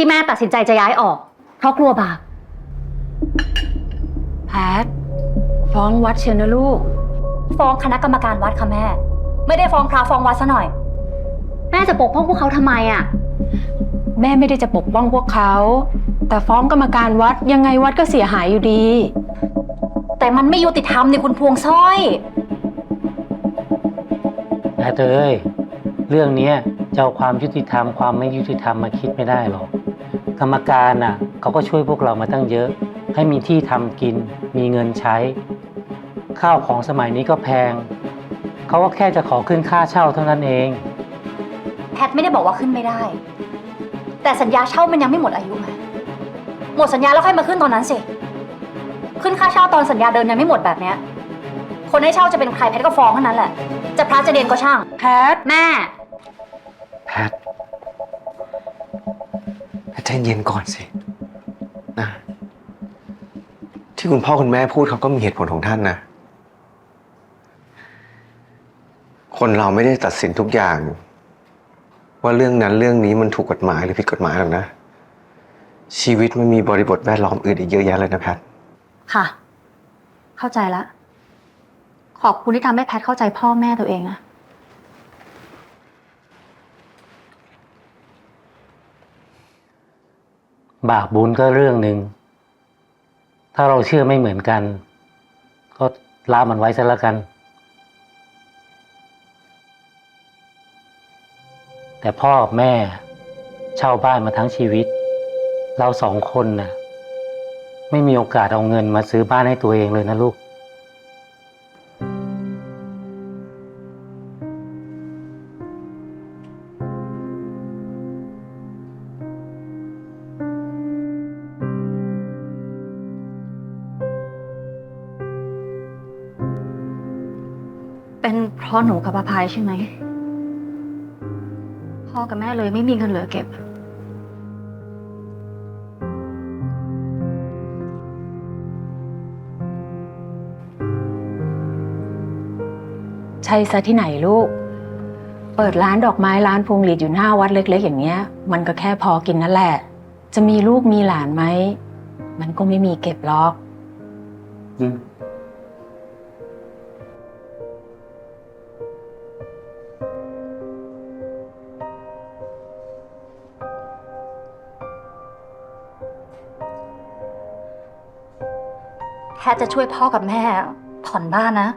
ที่แม่ตัดสินใจจะย้ายออก เพราะกลัวบาป แพท ฟ้องวัดเชียวนะลูก ฟ้องคณะกรรมการวัดค่ะแม่ ไม่ได้ฟ้องพระฟ้องวัดซะหน่อย แม่จะปกป้องพวกเขาทำไมอะ แม่ไม่ได้จะปกป้องพวกเขา แต่ฟ้องกรรมการวัดยังไงวัดก็เสียหายอยู่ดี แต่มันไม่ยุติธรรมนี่คุณพวงสร้อย แพทเอ้ยเรื่องเนี้ย จะเอาความยุติธรรมความไม่ยุติธรรมมาคิดไม่ได้หรอก กรรมการน่ะเขาก็ช่วยพวกเรามาตั้งเยอะ ให้มีที่ทำกิน มีเงินใช้ ข้าวของสมัยนี้ก็แพง เขาก็แค่จะขอขึ้นค่าเช่าเท่านั้นเอง แพทไม่ได้บอกว่าขึ้นไม่ได้ แต่สัญญาเช่ามันยังไม่หมดอายุไงหมดสัญญาแล้วค่อยมาขึ้นตอนนั้นสิ ขึ้นค่าเช่าตอนสัญญาเดิมยังไม่หมดแบบเนี้ยคนให้เช่าจะเป็นใครแพทก็ฟ้องเท่านั้นแหละ จะพระจะเดนก็ช่าง แพท แม่ แพทแพทใจเย็นก่อนสินะที่คุณพ่อคุณแม่พูดเขาก็มีเหตุผลของท่านนะ คนเราไม่ได้ตัดสินทุกอย่าง ว่าเรื่องนั้นเรื่องนี้มันถูกกฎหมายหรือผิดกฎหมายหรอกนะ ชีวิตมันมีบริบทแวดล้อมอื่นอีกเยอะแยะเลยนะแพทค่ะ เข้าใจละ ขอบคุณที่ทำให้แพทเข้าใจพ่อแม่ตัวเองอะ บาปบุญก็เรื่องหนึ่ง ถ้าเราเชื่อไม่เหมือนกัน ก็ละมันไว้ซะแล้วกัน แต่พ่อกับแม่เช่าบ้านมาทั้งชีวิต เราสองคนน่ะ ไม่มีโอกาสเอาเงินมาซื้อบ้านให้ตัวเองเลยนะลูก เป็นเพราะหนูกับพระพายใช่ไหม พ่อกับแม่เลยไม่มีเงินเหลือเก็บ ใช่ซะที่ไหนลูก เปิดร้านดอกไม้ร้านพวงหลีดอยู่หน้าวัดเล็ก ๆ อย่างเงี้ย มันก็แค่พอกินนั่นแหละ จะมีลูกมีหลานไหม มันก็ไม่มีเก็บหรอก แพทจะช่วยพ่อกับแม่ผ่อนบ้านนะ